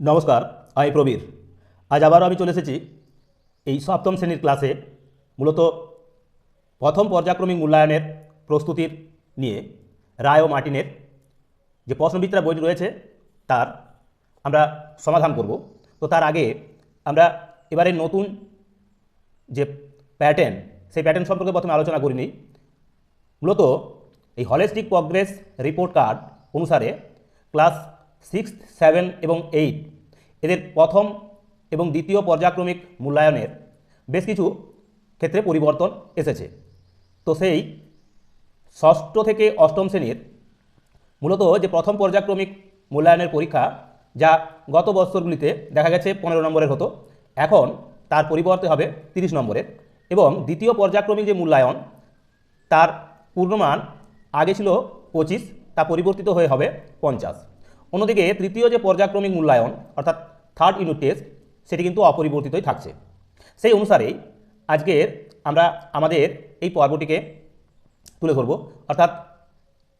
নমস্কার, আমি প্রবীর। আজ আবারও আমি চলে এসেছি এই সপ্তম শ্রেণির ক্লাসে, মূলত প্রথম পর্যায়ক্রমিক মূল্যায়নের প্রস্তুতির নিয়ে, রায় ও মার্টিনের যে প্রশ্নবিত্রা বইটি রয়েছে, তার আমরা সমাধান করব। তো তার আগে আমরা এবারে নতুন যে প্যাটার্ন সেই প্যাটার্ন সম্পর্কে প্রথমে আলোচনা করিনি। মূলত এই হলিস্টিক প্রগ্রেস রিপোর্ট কার্ড অনুসারে ক্লাস সিক্স, সেভেন এবং এইট। এদের প্রথম এবং দ্বিতীয় পর্যায়ক্রমিক মূল্যায়নের বেশ কিছু ক্ষেত্রে পরিবর্তন এসেছে। তো সেই ষষ্ঠ থেকে অষ্টম শ্রেণির মূলত যে প্রথম পর্যায়ক্রমিক মূল্যায়নের পরীক্ষা, যা গত বছরগুলিতে দেখা গেছে পনেরো নম্বরের হতো, এখন তার পরিবর্তে হবে তিরিশ নম্বরের এবং দ্বিতীয় পর্যায়ক্রমিক যে মূল্যায়ন, তার পূর্ণমান আগে ছিল পঁচিশ, তা পরিবর্তিত হয়ে হবে পঞ্চাশ। অন্যদিকে তৃতীয় যে পর্যায়ক্রমিক মূল্যায়ন, অর্থাৎ থার্ড ইউনিট টেস্ট সেটি কিন্তু অপরিবর্তিতই থাকছে। সেই অনুসারেই আজকের আমরা আমাদের এই পর্বটিকে তুলে ধরবো। অর্থাৎ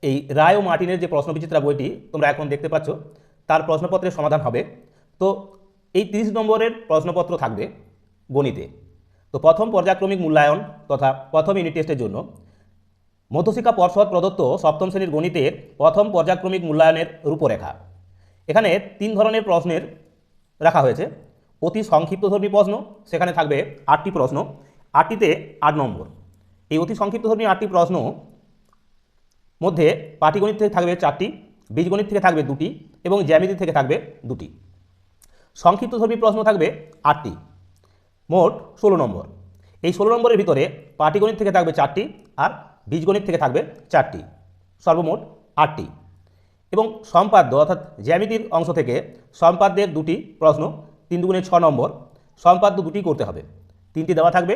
এই রায় ও মার্টিনের যে প্রশ্নবিচিত্রা বইটি তোমরা এখন দেখতে পাচ্ছ, তার প্রশ্নপত্রের সমাধান হবে। তো এই তিরিশ নম্বরের প্রশ্নপত্র থাকবে গণিতে। তো প্রথম পর্যায়ক্রমিক মূল্যায়ন তথা প্রথম ইউনিট টেস্টের জন্য মধ্যশিক্ষা পর্ষদ প্রদত্ত সপ্তম শ্রেণির গণিতের প্রথম পর্যায়ক্রমিক মূল্যায়নের রূপরেখা। এখানে তিন ধরনের প্রশ্নের রাখা হয়েছে। অতি সংক্ষিপ্তধর্মী প্রশ্ন, সেখানে থাকবে আটটি প্রশ্ন। আটটিতে আট নম্বর। এই অতি সংক্ষিপ্তধর্মী আটটি প্রশ্ন মধ্যে পাটিগণিত থেকে থাকবে চারটি, বীজগণিত থেকে থাকবে দুটি এবং জ্যামিতি থেকে থাকবে দুটি। সংক্ষিপ্তধর্মী প্রশ্ন থাকবে আটটি। মোট ষোলো নম্বর। এই ষোলো নম্বরের ভিতরে পাটিগণিত থেকে থাকবে চারটি আর বীজগণিত থেকে থাকবে চারটি, সর্বমোট আটটি। এবং সম্পাদ্য অর্থাৎ জ্যামিতির অংশ থেকে সম্পাদ্যের দুটি প্রশ্ন, তিন দুগুণে ছ নম্বর, সম্পাদ্য দুটি করতে হবে। তিনটি দেওয়া থাকবে,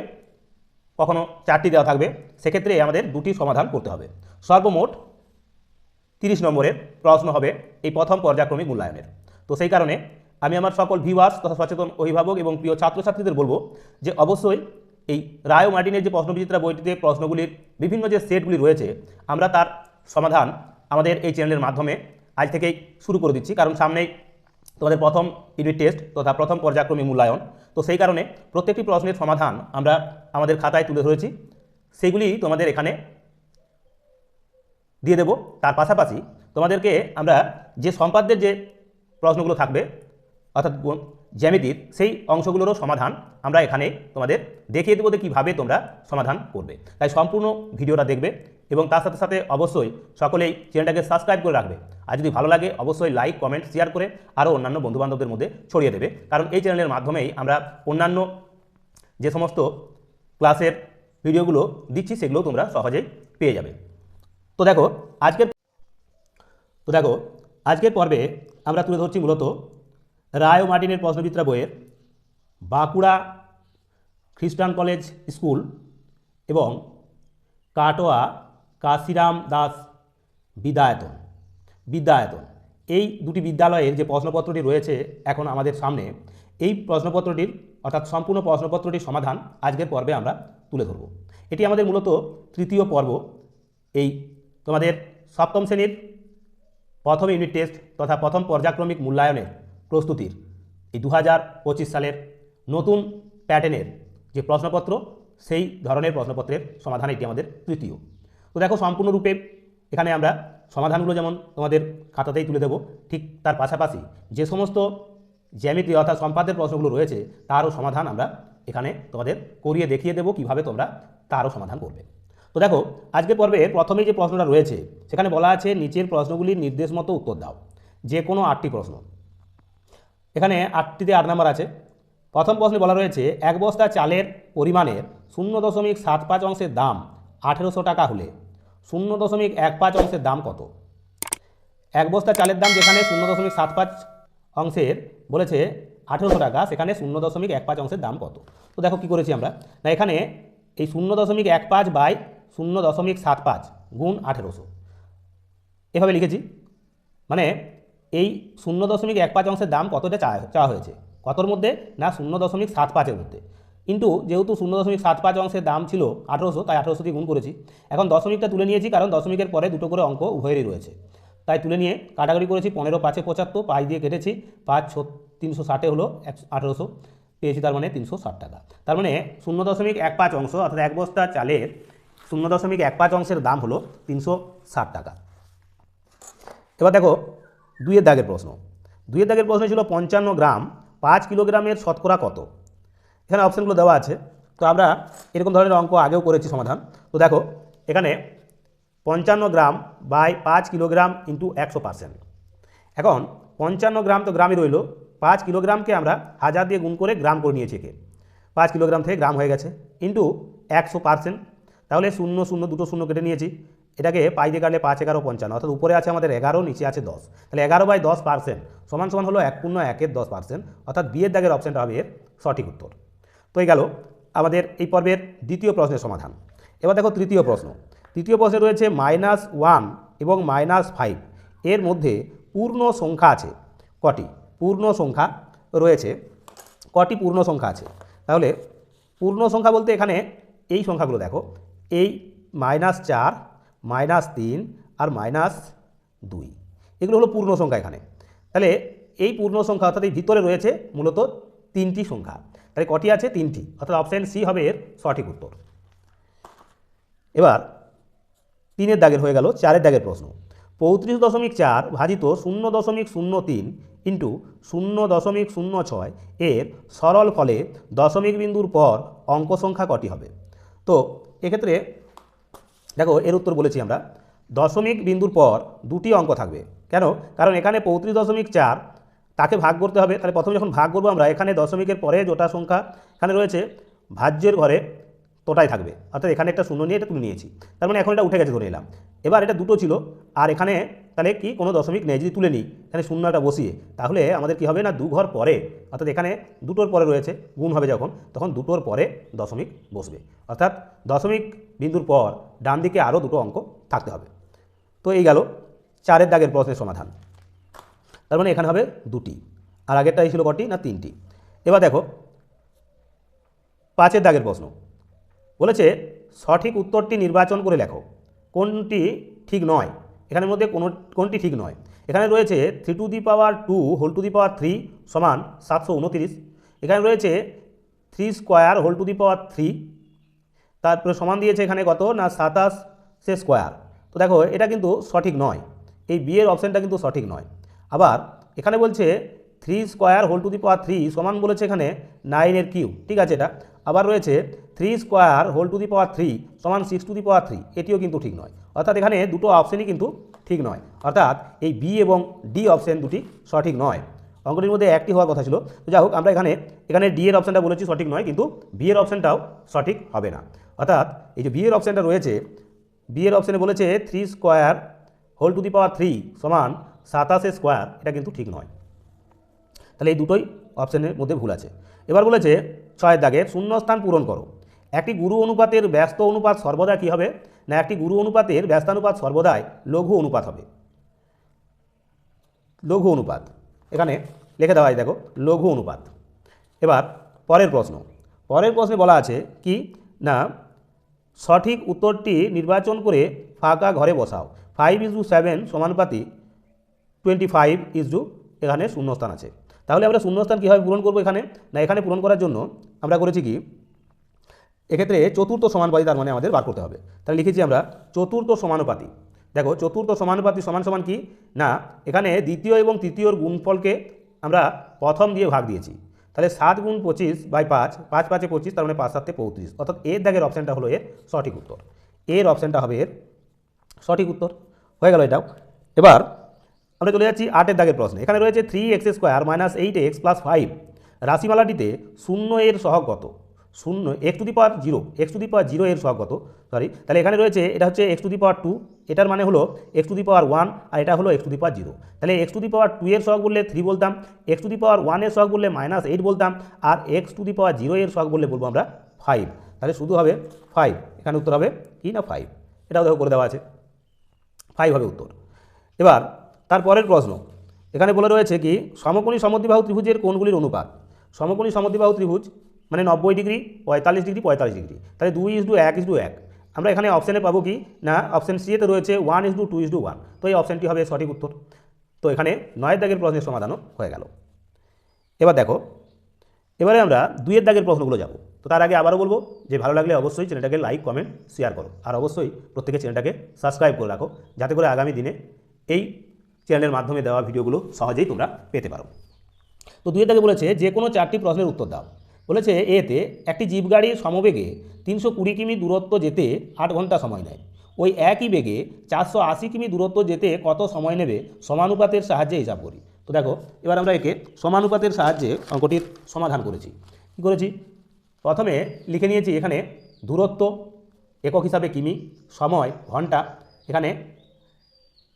কখনো চারটি দেওয়া থাকবে, সেক্ষেত্রে আমাদের দুটি সমাধান করতে হবে। সর্বমোট তিরিশ নম্বরের প্রশ্ন হবে এই প্রথম পর্যায়ক্রমিক মূল্যায়নের। তো সেই কারণে আমি আমার সকল ভিউয়ার্স তথা সচেতন অভিভাবক এবং প্রিয় ছাত্রছাত্রীদের বলব যে অবশ্যই এই রায় মার্টিনের যে প্রশ্নবিচিত্রা বইটিতে প্রশ্নগুলির বিভিন্ন যে সেটগুলি রয়েছে, আমরা তার সমাধান আমাদের এই চ্যানেলের মাধ্যমে আজ থেকেই শুরু করে দিচ্ছি। কারণ সামনেই তোমাদের প্রথম ইউনিট টেস্ট তথা প্রথম পর্যায়ক্রমিক মূল্যায়ন। তো সেই কারণে প্রত্যেকটি প্রশ্নের সমাধান আমরা আমাদের খাতায় তুলে ধরেছি। সেগুলি তোমাদের এখানে দিয়ে দেব। তার পাশাপাশি তোমাদেরকে আমরা যে সম্পাদ্যের যে প্রশ্নগুলো থাকবে, অর্থাৎ জ্যামিতির সেই অংশগুলোরও সমাধান আমরা এখানে তোমাদের দেখিয়ে দেবো যে কীভাবে তোমরা সমাধান করবে। তাই সম্পূর্ণ ভিডিওটা দেখবে এবং তার সাথে সাথে অবশ্যই সকলেই চ্যানেলটাকে সাবস্ক্রাইব করে রাখবে। আর যদি ভালো লাগে, অবশ্যই লাইক, কমেন্ট, শেয়ার করে আরও অন্যান্য বন্ধুবান্ধবদের মধ্যে ছড়িয়ে দেবে। কারণ এই চ্যানেলের মাধ্যমেই আমরা অন্যান্য যে সমস্ত ক্লাসের ভিডিওগুলো দিচ্ছি সেগুলো তোমরা সহজেই পেয়ে যাবে। তো দেখো, আজকের তো দেখো, আজকের পর্বে আমরা তুলে ধরছি মূলত রায় ও মার্টিনের প্রশ্নবিত্রা বইয়ের বাঁকুড়া খ্রিস্টান কলেজ স্কুল এবং কাটোয়া কাশিরাম দাস বিদ্যায়তন বিদ্যায়তন। এই দুটি বিদ্যালয়ের যে প্রশ্নপত্রটি রয়েছে এখন আমাদের সামনে, এই প্রশ্নপত্রটির অর্থাৎ সম্পূর্ণ প্রশ্নপত্রটির সমাধান আজকের পর্বে আমরা তুলে ধরব। এটি আমাদের মূলত তৃতীয় পর্ব। এই তোমাদের সপ্তম শ্রেণির প্রথম ইউনিট টেস্ট তথা প্রথম পর্যায়ক্রমিক মূল্যায়নের প্রস্তুতির এই দু হাজার পঁচিশ সালের নতুন প্যাটার্নের যে প্রশ্নপত্র, সেই ধরনের প্রশ্নপত্রের সমাধান এটি আমাদের তৃতীয়। তো দেখো, সম্পূর্ণরূপে এখানে আমরা সমাধানগুলো যেমন তোমাদের খাতাতেই তুলে দেবো, ঠিক তার পাশাপাশি যে সমস্ত জ্যামিতি অর্থাৎ সম্পাদের প্রশ্নগুলো রয়েছে, তারও সমাধান আমরা এখানে তোমাদের করিয়ে দেখিয়ে দেবো কীভাবে তোমরা তারও সমাধান করবে। তো দেখো, আজকের পর্বে প্রথমেই যে প্রশ্নটা রয়েছে, সেখানে বলা আছে, নিচের প্রশ্নগুলির নির্দেশ মতো উত্তর দাও, যে কোনো আটটি প্রশ্ন। এখানে আটটিতে আট নাম্বার আছে। প্রথম প্রশ্নে বলা রয়েছে, এক বস্তা চালের পরিমাণের শূন্য দশমিক সাত পাঁচ অংশের দাম আঠেরোশো টাকা হলে শূন্য দশমিক এক পাঁচ অংশের দাম কত? এক বস্তা চালের দাম যেখানে শূন্য দশমিক সাত পাঁচ অংশের বলেছে আঠেরোশো টাকা, সেখানে শূন্য দশমিক এক পাঁচ অংশের দাম কত? তো দেখো কী করেছি আমরা। না, এখানে এই শূন্য দশমিক এক পাঁচ বাই শূন্য দশমিক সাত পাঁচ গুণ আঠেরোশো। এভাবে লিখেছি। মানে এই শূন্য দশমিক এক পাঁচ অংশের দাম কতটা চাওয়া হয়েছে? কতর মধ্যে? না, শূন্য দশমিক সাত পাঁচের মধ্যে। কিন্তু যেহেতু শূন্য দশমিক সাত পাঁচ অংশের দাম ছিল আঠেরোশো, তাই আঠেরোশো দিয়ে গুণ করেছি। এখন দশমিকটা তুলে নিয়েছি কারণ দশমিকের পরে দুটো করে অঙ্ক উভয়েরই রয়েছে। তাই তুলে নিয়ে কাটাকাটি করেছি পনেরো, পাঁচে পঁচাত্তর, পাঁচ দিয়ে কেটেছি, পাঁচ ছত্রিশ তিনশো ষাটে হলো একশো আঠেরোশো, পেয়েছি তার মানে তিনশো ষাট টাকা। তার মানে শূন্য দশমিক এক পাঁচ অংশ, অর্থাৎ এক বস্তা চালের শূন্য দশমিক এক পাঁচ অংশের দাম হলো তিনশো ষাট টাকা। এবার দেখো দুইয়ের দাগের প্রশ্ন। দুইয়ের দাগের প্রশ্ন ছিল পঞ্চান্ন গ্রাম, পাঁচ কিলোগ্রামের শতকরা কত? এখানে অপশানগুলো দেওয়া আছে। তো আমরা এরকম ধরনের অঙ্ক আগেও করেছি সমাধান। তো দেখো, এখানে পঞ্চান্ন গ্রাম বাই পাঁচ কিলোগ্রাম ইন্টু একশো পার্সেন্ট। এখন পঞ্চান্ন গ্রাম তো গ্রামই রইল। পাঁচ কিলোগ্রামকে আমরা হাজার দিয়ে গুণ করে গ্রাম করে নিয়েছি একে। পাঁচ কিলোগ্রাম থেকে গ্রাম হয়ে গেছে। ইন্টু একশো পার্সেন্ট। তাহলে শূন্য শূন্য দুটো শূন্য কেটে নিয়েছি। এটাকে পাই দিয়ে কাটলে পাঁচ এগারো পঞ্চান্ন, অর্থাৎ উপরে আছে আমাদের এগারো, নিচে আছে দশ। তাহলে এগারো বাই দশ পার্সেন্ট সমান সমান হলো এক পূর্ণ একের দশ পার্সেন্ট অর্থাৎ বিয়ের দাগের অপশানটা হবে এর সঠিক উত্তর। তো এই গেল আমাদের এই পর্বের দ্বিতীয় প্রশ্নের সমাধান। এবার দেখো তৃতীয় প্রশ্ন। তৃতীয় প্রশ্নে রয়েছে মাইনাস ওয়ান এবং মাইনাস ফাইভ এর মধ্যে পূর্ণ সংখ্যা আছে কটি? পূর্ণ সংখ্যা রয়েছে। কটি পূর্ণ সংখ্যা আছে? তাহলে পূর্ণ সংখ্যা বলতে এখানে এই সংখ্যাগুলো দেখো, এই মাইনাস চার মাইনাস তিন আর মাইনাস দুই। এগুলো হলো পূর্ণ সংখ্যা এখানে। তাহলে এই পূর্ণ সংখ্যা অর্থাৎ এই ভিতরে রয়েছে মূলত তিনটি সংখ্যা। তাহলে কটি আছে? তিনটি। অর্থাৎ অপশান সি হবে এর সঠিক উত্তর। এবার তিনের দাগের হয়ে গেল চারের দাগের প্রশ্ন। পঁয়ত্রিশ দশমিক চার ভাজিত শূন্য দশমিক শূন্য তিন ইন্টু শূন্য দশমিক শূন্য ছয় এর সরল ফলে দশমিক বিন্দুর পর অঙ্ক সংখ্যা কটি হবে? তো এক্ষেত্রে দেখো, এর উত্তর বলেছি আমরা। দশমিক বিন্দুর পর দুটি অঙ্ক থাকবে। কেন? কারণ এখানে পঁয়ত্রিশ দশমিক চার, তাকে ভাগ করতে হবে। তাহলে প্রথমে যখন ভাগ করব আমরা, এখানে দশমিকের পরে যোটা সংখ্যা এখানে রয়েছে, ভাজ্যের ঘরে তোটাই থাকবে। অর্থাৎ এখানে একটা শূন্য নিয়ে এটা তুলে নিয়েছি। তার মানে এখন এটা উঠে গেছে, ধরে এলাম এবার এটা দুটো ছিল, আর এখানে তাহলে কি কোনো দশমিক নেই? যদি তুলে নিই এখানে শূন্যটা বসিয়ে, তাহলে আমাদের কি হবে না? দু ঘর পরে, অর্থাৎ এখানে দুটোর পরে রয়েছে, গুণ হবে যখন, তখন দুটোর পরে দশমিক বসবে। অর্থাৎ দশমিক বিন্দুর পর ডান দিকে আরও দুটো অঙ্ক থাকতে হবে। তো এই গেল চারের দাগের প্রশ্নের সমাধান। তার মানে এখানে হবে দুটি। আর আগেরটাই ছিল কটি না তিনটি? এবার দেখো, পাঁচের দাগের প্রশ্ন। বলেছে, সঠিক উত্তরটি নির্বাচন করে লেখো, কোনটি ঠিক নয়? এখানের মধ্যে কোনো, কোনটি ঠিক নয়। এখানে রয়েছে three to the power two whole to the power three সমান সাতশো উনতিরিশ। এখানে রয়েছে three square whole to the power three তারপরে সমান দিয়েছে এখানে কত না সাতাশ সে স্কোয়ার তো দেখো, এটা কিন্তু সঠিক নয়। এই বিয়ের অপশানটা কিন্তু সঠিক নয়। আবার এখানে বলছে three square whole to the power three সমান বলেছে এখানে নাইনের কিউ ঠিক আছে এটা? আবার রয়েছে three square whole to the power three সমান six to the power three, এটিও কিন্তু ঠিক নয়। অর্থাৎ এখানে দুটো অপশানই কিন্তু ঠিক নয়। অর্থাৎ এই বি এবং ডি অপশান দুটি সঠিক নয়। অঙ্কটির মধ্যে একটি হওয়ার কথা ছিল। তো যাই হোক, আমরা এখানে এখানে ডি এর অপশানটা বলেছি সঠিক নয়, কিন্তু বি এর অপশানটাও সঠিক হবে না। অর্থাৎ এই যে বি এর অপশানটা রয়েছে বি এর অপশানে বলেছে three square whole to the power three সমান সাতাশে স্কোয়ার, এটা কিন্তু ঠিক নয়। তাহলে এই দুটোই অপশানের মধ্যে ভুল আছে। এবার বলেছে ছয়ের দাগের শূন্যস্থান পূরণ করো। একটি গুরু অনুপাতের ব্যস্ত অনুপাত সর্বদা কী হবে? না, একটি গুরু অনুপাতের ব্যস্তানুপাত সর্বদাই লঘু অনুপাত হবে। লঘু অনুপাত। এখানে লিখে দেওয়া আছে দেখো, লঘু অনুপাত। এবার পরের প্রশ্ন। পরের প্রশ্নে বলা আছে কি? না, সঠিক উত্তরটি নির্বাচন করে ফাঁকা ঘরে বসাও। ফাইভ ইজ টু সেভেন সমানুপাতি টোয়েন্টি ফাইভ ইজ টু এখানে শূন্যস্থান আছে। তাহলে আমরা শূন্যস্থান কীভাবে পূরণ করব এখানে? না, এখানে পূরণ করার জন্য আমরা করেছি কি? এক্ষেত্রে চতুর্থ সমানুপাতি তার মানে আমাদের বার করতে হবে। তাহলে লিখেছি আমরা চতুর্থ সমানুপাতি। দেখো, চতুর্থ সমানুপাতি সমান সমান কি? না, এখানে দ্বিতীয় এবং তৃতীয়র গুণফলকে আমরা প্রথম দিয়ে ভাগ দিয়েছি। তাহলে সাত গুণ পঁচিশ বাই পাঁচ পাঁচ পাঁচে পঁচিশ, তার মানে পাঁচ সাতে পঁয়ত্রিশ। অর্থাৎ এর দাগের অপশানটা হলো এর সঠিক উত্তর। এর অপশানটা হবে এর সঠিক উত্তর। হয়ে গেল এটাও। এবার আমরা চলে যাচ্ছি আটের দাগের প্রশ্ন। এখানে রয়েছে three x square minus eight x plus five রাশিমালাটিতে শূন্য এর সহগ কত? শূন্য x to the power zero x to the power zero এর সহগ কত? সরি তাহলে এখানে রয়েছে, এটা হচ্ছে x to the power two এটার মানে হলো x to the power one আর এটা হলো x to the power zero তাহলে x to the power two এর সহগ বললে থ্রি বলতাম এক্স টু দি পাওয়ার ওয়ানের সহগ বললে মাইনাস এইট বলতাম, আর x to the power zero এর সহগ বললে বলব আমরা ফাইভ তাহলে শুধু হবে ফাইভ এখানে উত্তর হবে কি না ফাইভ এটাও দেখো করে দেওয়া আছে। ফাইভ হবে উত্তর। এবার তারপরের প্রশ্ন। এখানে বলে রয়েছে কি, সমকোণী সমদ্বিবাহু ত্রিভুজের কোণগুলির অনুপাত। সমকোণী সমদ্বিবাহু ত্রিভুজ মানে নব্বই ডিগ্রি, পঁয়তাল্লিশ ডিগ্রি পঁয়তাল্লিশ ডিগ্রি। তাহলে দুই ইস টু এক ইস টু এক। আমরা এখানে অপশানে পাবো কি, না, অপশান সিতে রয়েছে one is to two is to one. তো এই অপশানটি হবে সঠিক উত্তর। তো এখানে নয়ের দাগের প্রশ্নের সমাধানও হয়ে গেল। এবার দেখো, এবারে আমরা দুইয়ের দাগের প্রশ্নগুলো যাব। তো তার আগে আবারও বলব, যে ভালো লাগলে অবশ্যই চ্যানেলটাকে লাইক, কমেন্ট, শেয়ার করো। আর অবশ্যই প্রত্যেকে চ্যানেলটাকে সাবস্ক্রাইব করে রাখো, যাতে করে আগামী দিনে এই চ্যানেলের মাধ্যমে দেওয়া ভিডিওগুলো সহজেই তোমরা পেতে পারো। তো দুইয়ের দাগে বলেছে, যে কোনো চারটি প্রশ্নের উত্তর দাও। বলেছে এতে একটি জিপ গাড়ির সমবেগে তিনশো কুড়ি কিমি দূরত্ব যেতে আট ঘণ্টা সময় নেয়। ওই একই বেগে চারশো আশি কিমি দূরত্ব যেতে কত সময় নেবে সমানুপাতের সাহায্যে হিসাব করি। তো দেখো, এবার আমরা একে সমানুপাতের সাহায্যে অঙ্কটির সমাধান করেছি। কী করেছি? প্রথমে লিখে নিয়েছি এখানে দূরত্ব, একক হিসাবে কিমি, সময়, ঘণ্টা। এখানে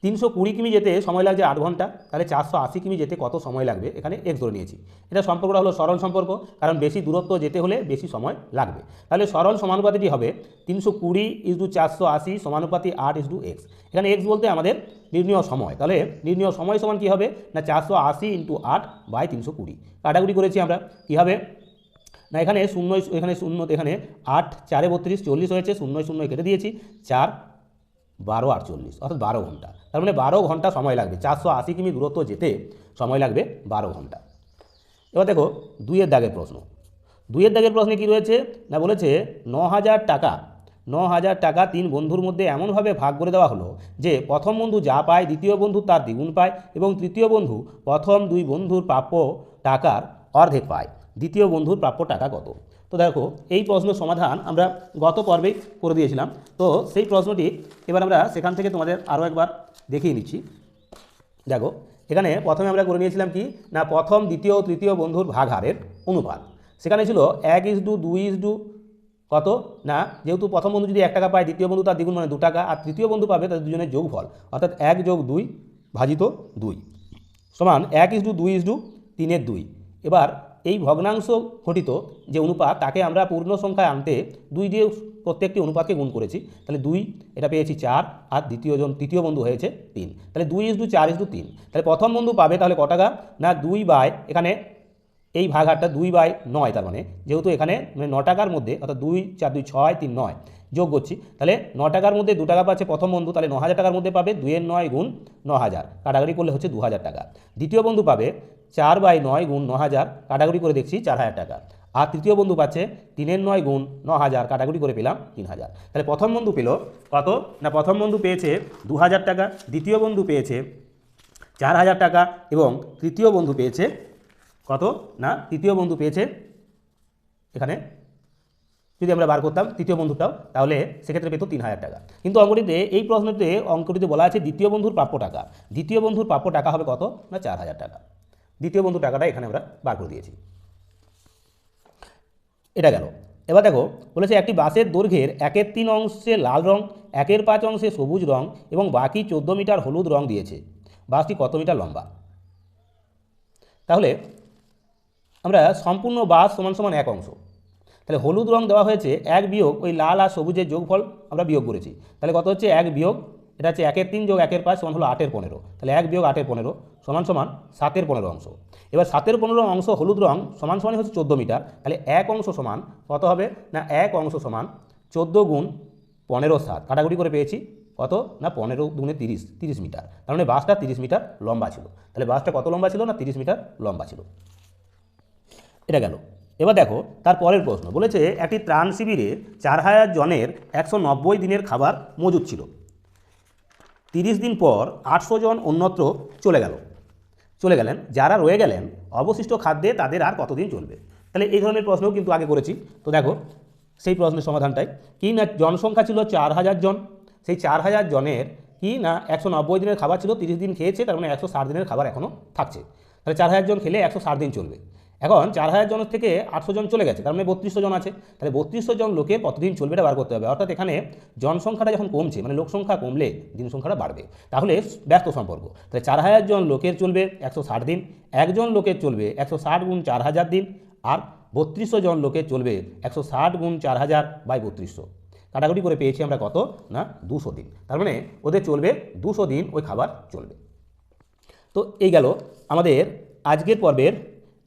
তিনশো কুড়ি কিমি যেতে সময় লাগছে আট ঘণ্টা, তাহলে চারশো আশি কিমি যেতে কত সময় লাগবে? এখানে এক্স ধরে নিয়েছি। এটা সম্পর্কটা হলো সরল সম্পর্ক, কারণ বেশি দূরত্ব যেতে হলে বেশি সময় লাগবে। তাহলে সরল সমানুপাতিটি হবে তিনশো কুড়ি ইস টু চারশো আশি সমানুপাতি আট ইস টু এক্স এখানে এক্স বলতে আমাদের নির্ণয় সময়। তাহলে নির্ণয় সময় সমান কী হবে? না চারশো আশি ইন্টু আট বাই তিনশো কুড়ি। কাটাকুটি করেছি আমরা। কী হবে? না, এখানে শূন্য এখানে শূন্য, এখানে আট, চারে বত্রিশ, চল্লিশ হয়েছে, শূন্য শূন্য কেটে দিয়েছি। চার বারো আটচল্লিশ, অর্থাৎ বারো ঘণ্টা। তার মানে বারো ঘণ্টা সময় লাগবে। চারশো আশি কিমি দূরত্ব যেতে সময় লাগবে বারো ঘণ্টা। এবার দেখো, দুইয়ের দাগের প্রশ্ন। দুইয়ের দাগের প্রশ্নে কী রয়েছে? না, বলেছে ন হাজার টাকা, ন হাজার টাকা তিন বন্ধুর মধ্যে এমনভাবে ভাগ করে দেওয়া হলো যে প্রথম বন্ধু যা পায়, দ্বিতীয় বন্ধু তার দ্বিগুণ পায় এবং তৃতীয় বন্ধু প্রথম দুই বন্ধুর প্রাপ্য টাকার অর্ধেক পায়। দ্বিতীয় বন্ধুর প্রাপ্য টাকা কত? তো দেখো, এই প্রশ্ন সমাধান আমরা গত পর্বেই করে দিয়েছিলাম। তো সেই প্রশ্নটি এবার আমরা সেখান থেকে তোমাদের আরও একবার দেখিয়ে নিচ্ছি দেখো, এখানে প্রথমে আমরা করে নিয়েছিলাম কি? না, প্রথম, দ্বিতীয় তৃতীয় বন্ধুর ভাগ হারের অনুপাত। সেখানে ছিল এক ইস ডু দুই ইস ডু কত? না, যেহেতু প্রথম বন্ধু যদি এক টাকা পায়, দ্বিতীয় বন্ধু তার দ্বিগুণ মানে দু টাকা, আর তৃতীয় বন্ধু পাবে তাদের দুজনের যোগফল, অর্থাৎ এক যোগ দুই ভাজিত দুই। সমান এক ইস ডু দুই ইস ডু তিনের দুই। এবার এই ভগ্নাংশ ঘটিত যে অনুপাত, তাকে আমরা পূর্ণ সংখ্যায় আনতে দুই দিয়ে প্রত্যেকটি অনুপাতকে গুণ করেছি। তাহলে দুই, এটা পেয়েছি চার, আর দ্বিতীয় জন, তৃতীয় বন্ধু হয়েছে তিন। তাহলে দুই ইস টু চার ইস টু তিন। তাহলে প্রথম বন্ধু পাবে তাহলে ক টাকা না, দুই বাই, এখানে এই ভাগহারটা দুই বাই নয়, তার মানে যেহেতু এখানে মানে ন টাকার মধ্যে, অর্থাৎ দুই, চার, দুই, ছয়, তিন, নয় যোগ করছি, তাহলে ন টাকার মধ্যে দু টাকা পাচ্ছে প্রথম বন্ধু, তাহলে ন হাজার টাকার মধ্যে পাবে দুইয়ের নয় গুণ ন হাজার কাটাকাটি করলে হচ্ছে দু হাজার টাকা। দ্বিতীয় বন্ধু পাবে চার বাই নয় গুণ ন হাজার কাটাকুটি করে দেখছি চার হাজার টাকা। আর তৃতীয় বন্ধু পাচ্ছে তিনের নয় গুণ ন হাজার কাটাকুটি করে পেলাম তিন হাজার। তাহলে প্রথম বন্ধু পেল কত? না, প্রথম বন্ধু পেয়েছে দু হাজার টাকা, দ্বিতীয় বন্ধু পেয়েছে চার হাজার টাকা এবং তৃতীয় বন্ধু পেয়েছে কত? না, তৃতীয় বন্ধু পেয়েছে এখানে। যদি আমরা বার করতাম তৃতীয় বন্ধুটাও, তাহলে সেক্ষেত্রে পেত তিন হাজার টাকা। কিন্তু অঙ্কটিতে, এই প্রশ্নতে অঙ্কটিতে বলা আছে দ্বিতীয় বন্ধুর প্রাপ্য টাকা। দ্বিতীয় বন্ধুর প্রাপ্য টাকা হবে কত? না, চার হাজার টাকা। দ্বিতীয় বন্ধু টাকাটা এখানে আমরা বার করে দিয়েছি। এটা গেল। এবার দেখো, বলেছে একটি বাসের দৈর্ঘ্যের একের তিন অংশে লাল রং, একের পাঁচ অংশে সবুজ রং এবং বাকি চোদ্দ মিটার হলুদ রং দিয়েছে। বাসটি কত মিটার লম্বা? তাহলে আমরা সম্পূর্ণ বাস সমান সমান এক অংশ। তাহলে হলুদ রং দেওয়া হয়েছে, এক বিয়োগ ওই লাল আর সবুজের যোগফল আমরা বিয়োগ করেছি। তাহলে কত হচ্ছে? এক বিয়োগ এটা হচ্ছে একের তিন যোগ একের পাঁচ সমান হলো আটের পনেরো। তাহলে এক বিয়োগ আটের পনেরো সমান সমান সাতের পনেরো অংশ। এবার সাতের পনেরো অংশ হলুদ রং সমান সমানই হচ্ছে চোদ্দ মিটার। তাহলে এক অংশ সমান কত হবে? না, এক অংশ সমান চোদ্দ গুণ পনেরো সাত। কাটাকুটি করে পেয়েছি। কত? না, পনেরো গুণে তিরিশ তিরিশ মিটার। তার মানে বাসটা তিরিশ মিটার লম্বা ছিল। তাহলে বাসটা কত লম্বা ছিল? না, তিরিশ মিটার লম্বা ছিল। এটা গেল। এবার দেখো, তার পরের প্রশ্ন। বলেছে, একটি ত্রাণ শিবিরে চার হাজার জনের একশো নব্বই দিনের খাবার মজুদ ছিল। তিরিশ দিন পর আটশো জন অন্যত্র চলে গেল। চলে গেলেন, যারা রয়ে গেলেন, অবশিষ্ট খাদ্যে তাদের আর কতদিন চলবে? তাহলে এই ধরনের প্রশ্নও কিন্তু আগে করেছি। তো দেখো, সেই প্রশ্নের সমাধানটাই, কি না জনসংখ্যা ছিল চার হাজার জন? সেই চার হাজার জনের কি না একশো নব্বই দিনের খাবার ছিল, তিরিশ দিন খেয়েছে, তার মানে একশো ষাট দিনের খাবার এখনও থাকছে। তাহলে চার হাজার জন খেলে একশো ষাট দিন চলবে। এখন চার হাজার জনের থেকে আটশো জন চলে গেছে, তার মানে বত্রিশশো জন আছে। তাহলে বত্রিশশো জন লোকের কতদিন চলবে এটা বার করতে হবে। অর্থাৎ এখানে জনসংখ্যাটা যখন কমছে মানে লোক সংখ্যা কমলে দিন সংখ্যাটা বাড়বে। তাহলে ব্যস্ত সম্পর্ক। তাহলে চার হাজার জন লোকের চলবে একশো ষাট দিন, একজন লোকের চলবে একশো ষাট গুণ চার হাজার দিন, আর বত্রিশশো জন লোকের চলবে একশো ষাট গুণ চার হাজার বাই বত্রিশশো। কাটাকুটি করে পেয়েছি আমরা কত? না, দুশো দিন। তার মানে ওদের চলবে দুশো দিন, ওই খাবার চলবে। তো এই গেল আমাদের আজকের পর্বের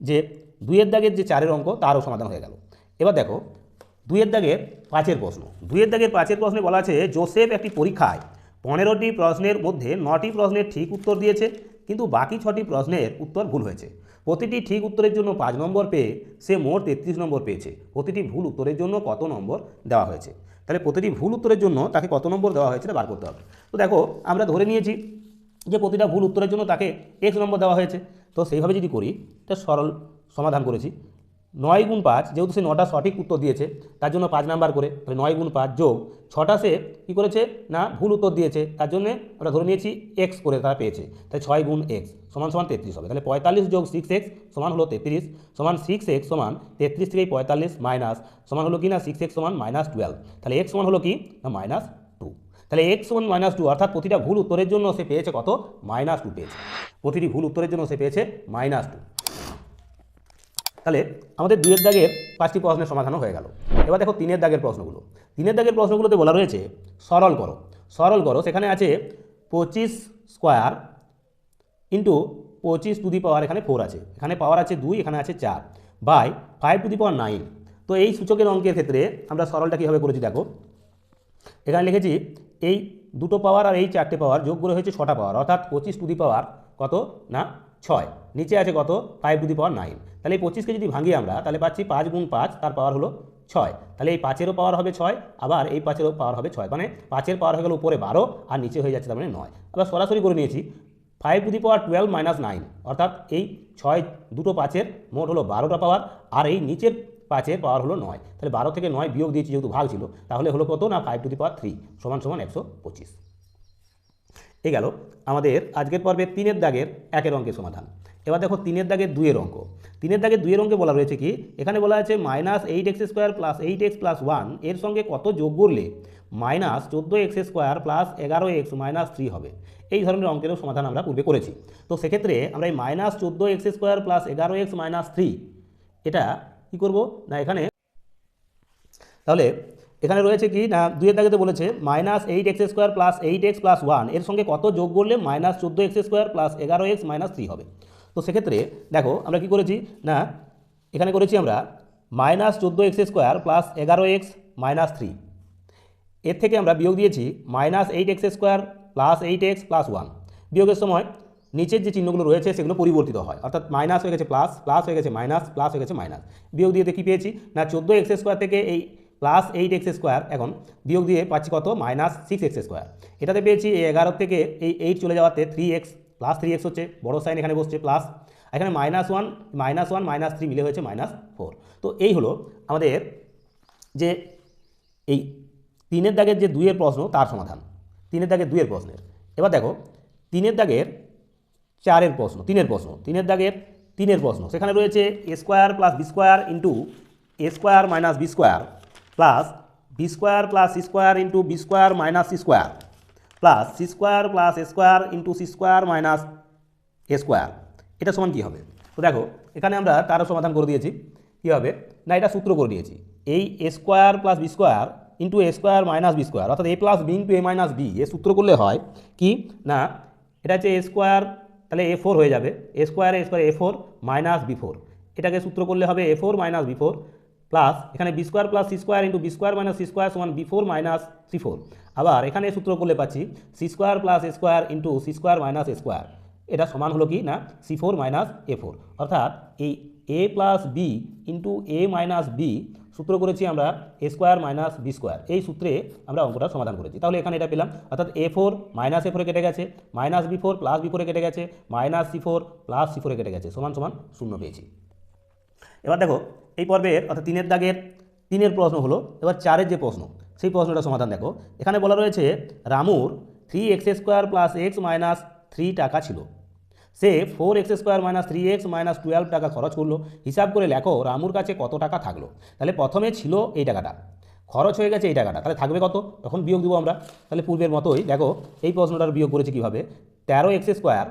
যে দুইয়ের দাগের যে চারের অঙ্ক, তারও সমাধান হয়ে গেল। এবার দেখো, দুইয়ের দাগের পাঁচের প্রশ্ন। দুইয়ের দাগের পাঁচের প্রশ্নে বলা আছে, জোসেফ একটি পরীক্ষায় পনেরোটি প্রশ্নের মধ্যে নটি প্রশ্নের ঠিক উত্তর দিয়েছে, কিন্তু বাকি ছটি প্রশ্নের উত্তর ভুল হয়েছে। প্রতিটি ঠিক উত্তরের জন্য পাঁচ নম্বর পেয়ে সে মোট তেত্রিশ নম্বর পেয়েছে। প্রতিটি ভুল উত্তরের জন্য কত নম্বর দেওয়া হয়েছে? তাহলে প্রতিটি ভুল উত্তরের জন্য তাকে কত নম্বর দেওয়া হয়েছে বার করতে হবে। তো দেখো, আমরা ধরে নিয়েছি যে প্রতিটা ভুল উত্তরের জন্য তাকে এক্স নম্বর দেওয়া হয়েছে। তো সেইভাবে যদি করি, এটা সরল সমাধান করেছি। নয় গুণ পাঁচ, যেহেতু সে নটা সঠিক উত্তর দিয়েছে, তার জন্য পাঁচ নাম্বার করে, তাহলে নয় গুণ পাঁচ যোগ ছটা সে কী করেছে? না, ভুল উত্তর দিয়েছে। তার জন্য আমরা ধরে নিয়েছি এক্স করে তারা পেয়েছে। তাই ছয় গুণ এক্স সমান সমান তেত্রিশ হবে। তাহলে পঁয়তাল্লিশ যোগ সিক্স এক্স সমান হলো তেত্রিশ, সমান সিক্স এক্স সমান তেত্রিশ থেকে পঁয়তাল্লিশ মাইনাস সমান হলো কি না? সিক্স এক্স সমান মাইনাস টুয়েলভ তাহলে এক্স সমান হলো কি? না মাইনাস টু তাহলে এক্স সমান মাইনাস টু অর্থাৎ প্রতিটা ভুল উত্তরের জন্য সে পেয়েছে কত? মাইনাস টু পেয়েছে। প্রতিটি ভুল উত্তরের জন্য সে পেয়েছে মাইনাস টু তাহলে আমাদের দুইয়ের দাগের পাঁচটি প্রশ্নের সমাধানও হয়ে গেল। এবার দেখো তিনের দাগের প্রশ্নগুলো। তিনের দাগের প্রশ্নগুলোতে বলা রয়েছে, সরল করো। সরল করো, সেখানে আছে পঁচিশ স্কোয়ার ইন্টু পঁচিশ টু দি পাওয়ার এখানে ফোর আছে। এখানে পাওয়ার আছে দুই, এখানে আছে চার, by five to the power nine. তো এই সূচকের অঙ্কের ক্ষেত্রে আমরা সরলটা কীভাবে করেছি দেখো? এখানে লিখেছি এই দুটো পাওয়ার আর এই চারটে পাওয়ার যোগ করে হয়েছে ছটা পাওয়ার, অর্থাৎ পঁচিশ টু দি পাওয়ার কত না ছয়। নিচে আছে কত? Five to the power nine. তাহলে এই পঁচিশকে যদি ভাঙি আমরা, তাহলে পাচ্ছি পাঁচ গুণ পাঁচ, তার পাওয়ার হলো ছয়। তাহলে এই পাঁচেরও পাওয়ার হবে ছয়, আবার এই পাঁচেরও পাওয়ার হবে ছয়। মানে পাঁচের পাওয়ার হয়ে গেল উপরে বারো, আর নিচে হয়ে যাচ্ছে তার মানে নয়। আবার সরাসরি করে নিয়েছি five to the power twelve minus nine অর্থাৎ এই ছয় দুটো পাঁচের মোট হলো বারোটা পাওয়ার, আর এই নিচের পাঁচের পাওয়ার হলো নয়। তাহলে বারো থেকে নয় বিয়োগ দিয়েছি যেহেতু ভাগ ছিল, তাহলে হলো কত না five to the power three সমান সমান একশো পঁচিশ। এ গেল। আমাদের আজকের পর্বে তিনের দাগের একের অঙ্কের সমাধান। এবার দেখো তিনের দাগের দুইয়ের অঙ্ক। তিনের দাগের দুইয়ের অঙ্কে বলা রয়েছে কি? এখানে বলা আছে minus eight x square plus eight x plus ওয়ানের সঙ্গে কত যোগ করলে মাইনাস চোদ্দ এক্স স্কোয়ার প্লাস এগারো এক্স মাইনাস থ্রি হবে। এই ধরনের অঙ্কেরও সমাধান আমরা পূর্বে করেছি। তো সেক্ষেত্রে আমরা এই মাইনাস চোদ্দ এক্স স্কোয়ার প্লাস এগারো এক্স মাইনাস থ্রি এটা কী করব? না এখানে। তাহলে এখানে রয়েছে কি না, দুইয়ের দাগেতে বলেছে minus eight x square plus eight x plus ওয়ানের সঙ্গে কত যোগ করলে মাইনাস চোদ্দ এক্স স্কোয়ার প্লাস এগারো এক্স মাইনাস থ্রি হবে? তো সেক্ষেত্রে দেখো, আমরা কি করেছি না, এখানে করেছি আমরা মাইনাস চোদ্দ এক্স স্কোয়ার প্লাস এগারো এক্স মাইনাস থ্রি এর থেকে আমরা বিয়োগ দিয়েছি minus eight x square plus eight x plus one বিয়োগের সময় নিচের যে চিহ্নগুলো রয়েছে সেগুলো পরিবর্তিত হয়, অর্থাৎ মাইনাস হয়ে গেছে প্লাস প্লাস হয়ে গেছে মাইনাস প্লাস হয়ে গেছে মাইনাস বিয়োগ দিয়ে কী পেয়েছি না, চোদ্দ এক্স স্কোয়ার থেকে এই প্লাস এইট এক্স স্কোয়ার, এখন বিয়োগ দিয়ে পাচ্ছি কত? Minus six x square. এটাতে পেয়েছি এই এগারো থেকে এই এইট চলে যাওয়াতে three x, plus three x হচ্ছে, বড়ো সাইন এখানে বসছে, প্লাস এখানে minus one minus one, minus three মিলে হয়েছে মাইনাস ফোর। তো এই হলো আমাদের যে এই তিনের দাগের যে দুইয়ের প্রশ্ন, তার সমাধান। তিনের দাগের দুইয়ের প্রশ্নের। এবার দেখো, তিনের দাগের চারের প্রশ্ন, তিনের প্রশ্ন, তিনের দাগের তিনের প্রশ্ন। সেখানে রয়েছে A square plus B square into A square minus B square plus B square plus square into B square minus square plus C square plus square into C square minus A square. এটা সমান কী হবে? তো দেখো, এখানে আমরা তারও সমাধান করে দিয়েছি। কী হবে? না, এটা সূত্র করে দিয়েছি। এই A square plus B square into A square minus B square, অর্থাৎ A plus B into A minus B, এ সূত্র করলে হয় কি? না, এটা হচ্ছে এ স্কোয়ার, তাহলে এ ফোর হয়ে যাবে। A square A square, A four minus B four. এটাকে সূত্র করলে হবে A four minus B four. Plus এখানে B square plus C square into B square minus C square সমান B four minus C four আবার এখানে সূত্র করলে পাচ্ছি C square plus A square into C square minus A square এটা সমান হলো কি না? C four minus A four অর্থাৎ এই A plus B into A minus B সূত্র করেছি আমরা A square minus B square এই সূত্রে আমরা অঙ্কটা সমাধান করেছি। তাহলে এখানে এটা পেলাম। অর্থাৎ এ ফোর মাইনাস এ ফোরে কেটে গেছে। Minus B four plus B ফোরে কেটে গেছে। Minus C four plus C ফোরে কেটে গেছে। সমান সমান শূন্য পেয়েছি। এবার দেখো এই পর্বের, অর্থাৎ তিনের দাগের, তিনের প্রশ্ন হলো, এবার চারের যে প্রশ্ন, সেই প্রশ্নটা সমাধান দেখো। এখানে বলা রয়েছে, রামুর three x square plus x minus three টাকা ছিল। সে four x square minus three x minus twelve টাকা খরচ করল। হিসাব করে লেখো, রামুর কাছে কত টাকা থাকল। তাহলে প্রথমে ছিল এই টাকাটা। খরচ হয়ে গেছে এই টাকাটা। তাহলে থাকবে কত? তখন বিয়োগ দিব আমরা। তাহলে পূর্বের মতোই, দেখো, এই প্রশ্নটার বিয়োগ করেছে কীভাবে? তেরো x square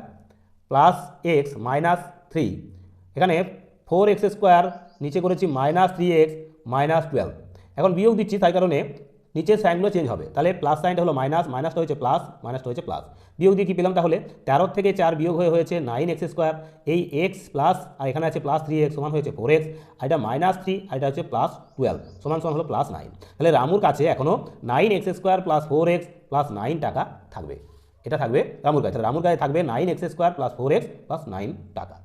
plus x minus three এখানে ফোর এক্স স্কোয়ার নিচে করেছি minus three x minus twelve এখন বিয়োগ দিচ্ছি তাই কারণে নিচের সাইনগুলো চেঞ্জ হবে। তাহলে প্লাস সাইনটা হলো মাইনাস মাইনাসটা হচ্ছে প্লাস মাইনাসটা হচ্ছে প্লাস বিয়োগ দিয়ে কী পেলাম তাহলে? তেরো থেকে চার বিয়োগ হয়ে হয়েছে নাইন এক্স স্কোয়ার এই এক্স প্লাস আর এখানে আছে প্লাস থ্রি এক্স সমান হয়েছে ফোর এক্স আর এটা মাইনাস থ্রি আর এটা হচ্ছে প্লাস টুয়েলভ সমান সমান হলো প্লাস নাইন তাহলে রামুর কাছে এখনও nine x square plus four x plus nine টাকা থাকবে। এটা থাকবে রামুর কাছে। রামুর কাছে থাকবে nine x square plus four x plus nine টাকা।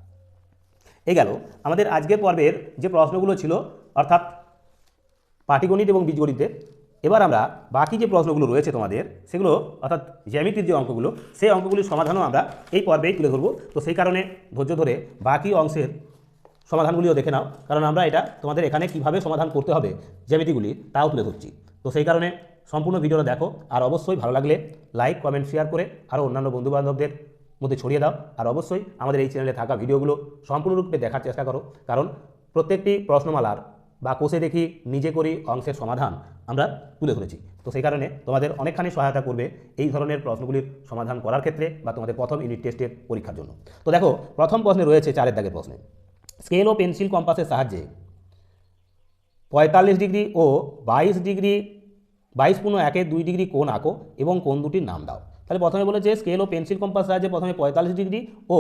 এই গেল। আমাদের আজকের পর্বের যে প্রশ্নগুলো ছিল, অর্থাৎ পাটিগণিত এবং বীজগণিতে এবার আমরা বাকি যে প্রশ্নগুলো রয়েছে তোমাদের, সেগুলো, অর্থাৎ জ্যামিতির যে অঙ্কগুলো, সেই অঙ্কগুলির সমাধানও আমরা এই পর্বেই তুলে ধরবো। তো সেই কারণে ধৈর্য ধরে বাকি অংশের সমাধানগুলিও দেখে নাও, কারণ আমরা এটা তোমাদের এখানে কীভাবে সমাধান করতে হবে জ্যামিতিগুলি, তাও তুলে ধরছি। তো সেই কারণে সম্পূর্ণ ভিডিওটা দেখো, আর অবশ্যই ভালো লাগলে লাইক, কমেন্ট, শেয়ার করে আরও অন্যান্য বন্ধুবান্ধবদের মধ্যে ছড়িয়ে দাও। আর অবশ্যই আমাদের এই চ্যানেলে থাকা ভিডিওগুলো সম্পূর্ণরূপে দেখার চেষ্টা করো। কারণ প্রত্যেকটি প্রশ্নমালার বা কোষে দেখি নিজে করি অংশের সমাধান আমরা তুলে ধরেছি। তো সেই কারণে তোমাদের অনেকখানি সহায়তা করবে এই ধরনের প্রশ্নগুলির সমাধান করার ক্ষেত্রে বা তোমাদের প্রথম ইউনিট টেস্টের পরীক্ষার জন্য। তো দেখো, প্রথম প্রশ্নে রয়েছে চারের দাগের প্রশ্নে। স্কেল ও পেন্সিল কম্পাসের সাহায্যে পঁয়তাল্লিশ ডিগ্রি ও বাইশ ডিগ্রি, বাইশ পূর্ণ একে দুই ডিগ্রি কোণ আঁকো এবং কোন দুটির নাম দাও। তাহলে প্রথমে বলেছে স্কেল ও পেন্সিল কম্পাস সাহায্যে প্রথমে পঁয়তাল্লিশ ডিগ্রি ও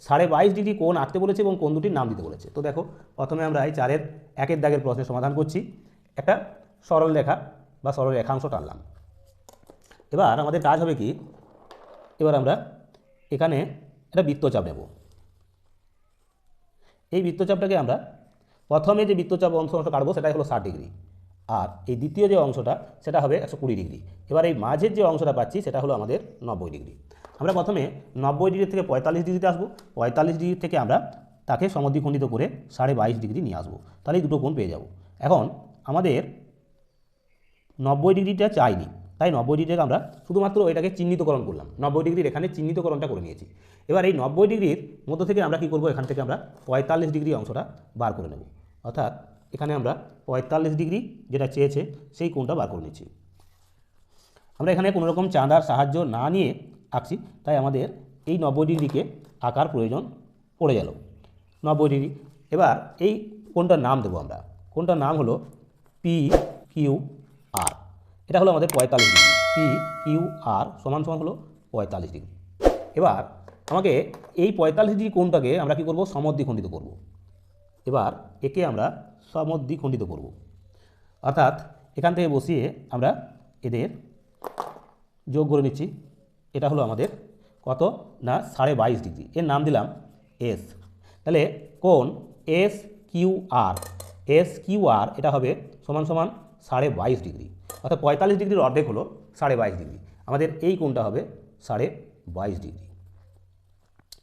সাড়ে বাইশ ডিগ্রি কোণ আঁকতে বলেছে এবং কোন দুটির নাম দিতে বলেছে। তো দেখো, প্রথমে আমরা এই চারের একের দাগের প্রশ্নের সমাধান করছি। একটা সরল রেখা বা সরল রেখাংশ টানলাম। এবার আমাদের কাজ হবে কি? এবার আমরা এখানে একটা বৃত্তচাপ নেব। এই বৃত্তচাপটাকে আমরা প্রথমে যে বৃত্তচাপ অংশ অংশ কাটবো সেটাই হলো ষাট ডিগ্রি। আর এই দ্বিতীয় যে অংশটা, সেটা হবে একশো কুড়ি ডিগ্রি। এবার এই মাঝের যে অংশটা পাচ্ছি, সেটা হলো আমাদের নব্বই ডিগ্রি। আমরা প্রথমে নব্বই ডিগ্রি থেকে পঁয়তাল্লিশ ডিগ্রিতে আসব। পঁয়তাল্লিশ ডিগ্রি থেকে আমরা তাকে সমদ্বিখণ্ডিত করে সাড়ে বাইশ ডিগ্রি নিয়ে আসব। তাহলে দুটো কোণ পেয়ে যাব। এখন আমাদের নব্বই ডিগ্রিটা চাইনি। তাই নব্বই ডিগ্রিটাকে আমরা শুধুমাত্র এটাকে চিহ্নিতকরণ করলাম। নব্বই ডিগ্রির এখানে চিহ্নিতকরণটা করে নিয়েছি। এবার এই নব্বই ডিগ্রির মধ্য থেকে আমরা কী করব? এখান থেকে আমরা পঁয়তাল্লিশ ডিগ্রি অংশটা বার করে নেব। অর্থাৎ এখানে আমরা পঁয়তাল্লিশ ডিগ্রি যেটা চেয়েছে সেই কোণটা বার করে নিচ্ছি। আমরা এখানে কোনো রকম চাঁদার সাহায্য না নিয়ে আঁকছি, তাই আমাদের এই নব্বই ডিগ্রিকে আঁকার প্রয়োজন পড়ে গেল। নব্বই ডিগ্রি, এবার এই কোনটার নাম দেবো আমরা। কোনটার নাম হলো পি কিউ আর। এটা হলো আমাদের পঁয়তাল্লিশ ডিগ্রি। পি কিউ আর সমান সমান হলো পঁয়তাল্লিশ ডিগ্রি। এবার আমাকে এই পঁয়তাল্লিশ ডিগ্রি কোণটাকে আমরা কী করব? সমদ্বিখণ্ডিত করব। এবার একে আমরা সমদ্বিখণ্ডিত করব। অর্থাৎ এখান থেকে বসিয়ে আমরা এদের যোগ করে নিচ্ছি। এটা হলো আমাদের কত? না, সাড়ে বাইশ ডিগ্রি। এর নাম দিলাম এস। তাহলে কোন S Q R. S Q R, এটা হবে সমান সমান সাড়ে বাইশ ডিগ্রি। অর্থাৎ পঁয়তাল্লিশ ডিগ্রির অর্ধেক হলো সাড়ে বাইশ ডিগ্রি। আমাদের এই কোণটা হবে সাড়ে বাইশ ডিগ্রি।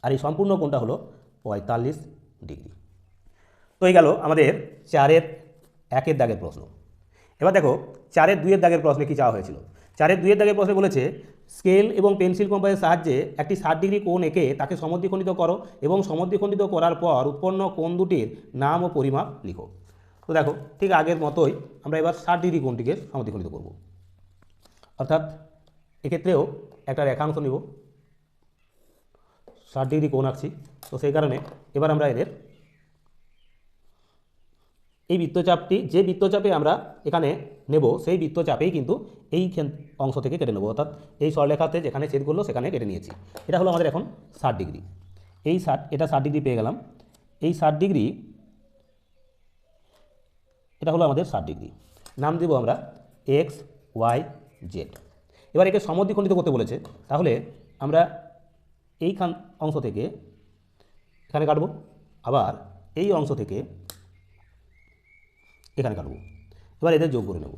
আর এই সম্পূর্ণ কোণটা হলো পঁয়তাল্লিশ ডিগ্রি। তো এই গেল আমাদের চারের একের দাগের প্রশ্ন। এবার দেখো, চারের দুইয়ের দাগের প্রশ্নে কী চাওয়া হয়েছিল? চারের দুইয়ের দাগের প্রশ্নে বলেছে, স্কেল এবং পেন্সিল কম্পাসের সাহায্যে একটি ষাট ডিগ্রি কোণ এঁকে তাকে সমদ্বিখণ্ডিত করো এবং সমদ্বিখণ্ডিত করার পর উৎপন্ন কোণ দুটির নাম ও পরিমাপ লিখো। তো দেখো, ঠিক আগের মতোই আমরা এবার ষাট ডিগ্রি কোণটিকে সমদ্বিখণ্ডিত করব। অর্থাৎ এক্ষেত্রেও একটা রেখাংশ নিব। ষাট ডিগ্রি কোণ আঁকছি, তো সেই কারণে এবার আমরা এদের এই বৃত্তচাপটি, যে বৃত্তচাপে আমরা এখানে নেব, সেই বৃত্তচাপেই কিন্তু এই অংশ থেকে কেটে নেব। অর্থাৎ এই সরলেখাতে যেখানে ছেদ করল, সেখানে কেটে নিয়েছি। এটা হলো আমাদের এখন ষাট ডিগ্রি। এই ষাট, এটা ষাট ডিগ্রি পেয়ে গেলাম। এই ষাট ডিগ্রি, এটা হলো আমাদের ষাট ডিগ্রি। নাম দেব আমরা এক্স, ওয়াই, জেড। এবার একে সমদ্বিখণ্ডিত করতে বলেছে। তাহলে আমরা এইখান অংশ থেকে এখানে কাটবো। আবার এই অংশ থেকে এখানে কাটবো। এবার এদের যোগ করে নেব।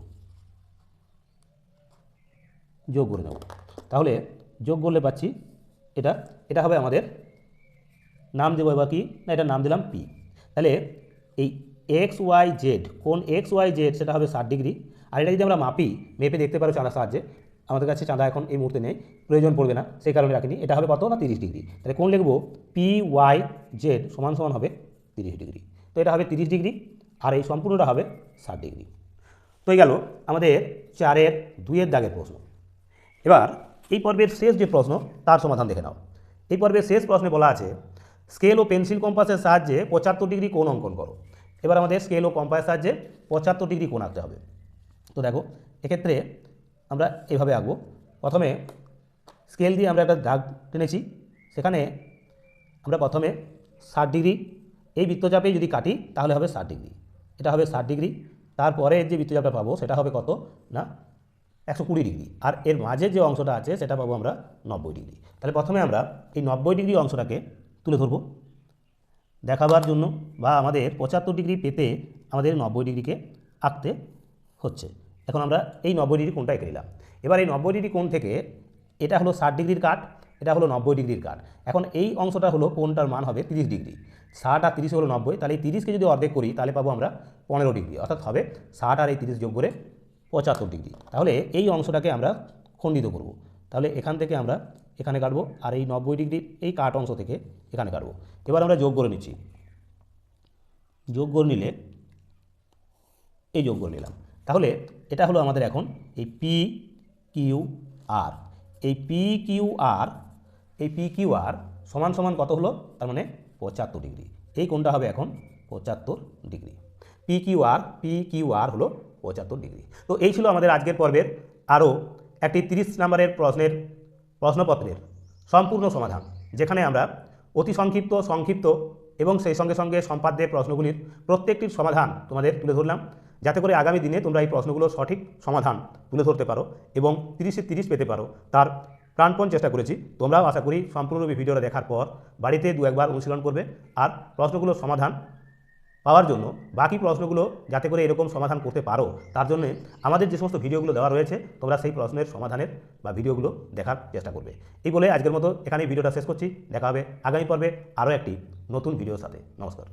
যোগ করে নেব। তাহলে যোগ করলে পাচ্ছি এটা এটা হবে আমাদের নাম দেবো এবার কি? না এটা নাম দিলাম পি তাহলে এই এক্স ওয়াই জেড কোন এক্স ওয়াই জেড সেটা হবে ষাট ডিগ্রি। আর এটা যদি আমরা মাপি, মেপে দেখতে পারো চাঁদার সাহায্যে, আমাদের কাছে চাঁদা এখন এই মুহূর্তে নেই, প্রয়োজন পড়বে না সেই কারণে রাখিনি। এটা হবে কত? না, তিরিশ ডিগ্রি। তাহলে কোন লিখব? পি ওয়াই জেড সমান সমান হবে তিরিশ ডিগ্রি। তো এটা হবে তিরিশ ডিগ্রি। আর এই সম্পূর্ণটা হবে ষাট ডিগ্রি। তো এই গেল আমাদের চারের দুইয়ের দাগের প্রশ্ন। এবার এই পর্বের শেষ যে প্রশ্ন, তার সমাধান দেখে নাও। এই পর্বের শেষ প্রশ্নে বলা আছে, স্কেল ও পেন্সিল কম্পাসের সাহায্যে পঁচাত্তর ডিগ্রি কোণ অঙ্কন করো। এবার আমাদের স্কেল ও কম্পাসের সাহায্যে পঁচাত্তর ডিগ্রি কোণ আঁকতে হবে। তো দেখো, এক্ষেত্রে আমরা এভাবে আঁকবো। প্রথমে স্কেল দিয়ে আমরা একটা দাগ টেনেছি। সেখানে আমরা প্রথমে ষাট ডিগ্রি, এই বৃত্তচাপে যদি কাটি, তাহলে হবে ষাট ডিগ্রি। এটা হবে ষাট ডিগ্রি। তারপরে যে বৃত্তচাপটা পাবো, সেটা হবে কত? না, একশো কুড়ি ডিগ্রি। আর এর মাঝে যে অংশটা আছে, সেটা পাবো আমরা নব্বই ডিগ্রি। তাহলে প্রথমে আমরা এই নব্বই ডিগ্রি অংশটাকে তুলে ধরবো। দেখাবার জন্য বা আমাদের পঁচাত্তর ডিগ্রি পেতে আমাদের নব্বই ডিগ্রিকে আঁকতে হচ্ছে। এখন আমরা এই নব্বই ডিগ্রি কোণটা এঁকে নিলাম। এবার এই নব্বই ডিগ্রি কোণ থেকে এটা হলো ষাট ডিগ্রির কাট। এটা হলো নব্বই ডিগ্রির কাট এখন এই অংশটা হলো কোনটার মান হবে? তিরিশ ডিগ্রি। ষাট আর তিরিশ হলো নব্বই, তাহলে এই তিরিশকে যদি অর্ধেক করি, তাহলে পাবো আমরা পনেরো ডিগ্রি। অর্থাৎ হবে ষাট আর এই তিরিশ যোগ করে পঁচাত্তর ডিগ্রি। তাহলে এই অংশটাকে আমরা খণ্ডিত করব। তাহলে এখান থেকে আমরা এখানে কাটবো আর এই নব্বই ডিগ্রির এই কাট অংশ থেকে এখানে কাটবো। এবার আমরা যোগ করে নিচ্ছি। যোগ করে নিলে এই যোগ করে নিলাম। তাহলে এটা হলো আমাদের এখন এই পি কিউ আর এই পি কিউ আর এই পি কিউ আর সমান সমান কত হলো? তার মানে পঁচাত্তর ডিগ্রি। এই কোণটা হবে এখন পঁচাত্তর degree. P Q R P Q R হলো পঁচাত্তর ডিগ্রি। তো এই ছিল আমাদের আজকের পর্বের আরও একটি তিরিশ নম্বরের প্রশ্নের প্রশ্নপত্রের সম্পূর্ণ সমাধান, যেখানে আমরা অতি সংক্ষিপ্ত সংক্ষিপ্ত এবং সেই সঙ্গে সঙ্গে সম্পাদ্যের প্রশ্নগুলির প্রত্যেকটির সমাধান তোমাদের তুলে ধরলাম। যাতে করে আগামী দিনে তোমরা এই প্রশ্নগুলোর সঠিক সমাধান তুলে ধরতে পারো এবং তিরিশে তিরিশ পেতে পারো। তার প্রাণপণ চেষ্টা করেছি। তোমরাও আশা করি সম্পূর্ণ ভিডিওটা দেখার পর বাড়িতে দু একবার অনুশীলন করবে আর প্রশ্নগুলোর সমাধান পাওয়ার জন্য বাকি প্রশ্নগুলো যাতে করে এরকম সমাধান করতে পারো, তার জন্য আমাদের যে সমস্ত ভিডিওগুলো দেওয়া রয়েছে, তোমরা সেই প্রশ্নের সমাধানের বা ভিডিওগুলো দেখার চেষ্টা করবে। এই বলে আজকের মতো এখানেই ভিডিওটা শেষ করছি। দেখা হবে আগামী পর্বে আরও একটি নতুন ভিডিওর সাথে। নমস্কার।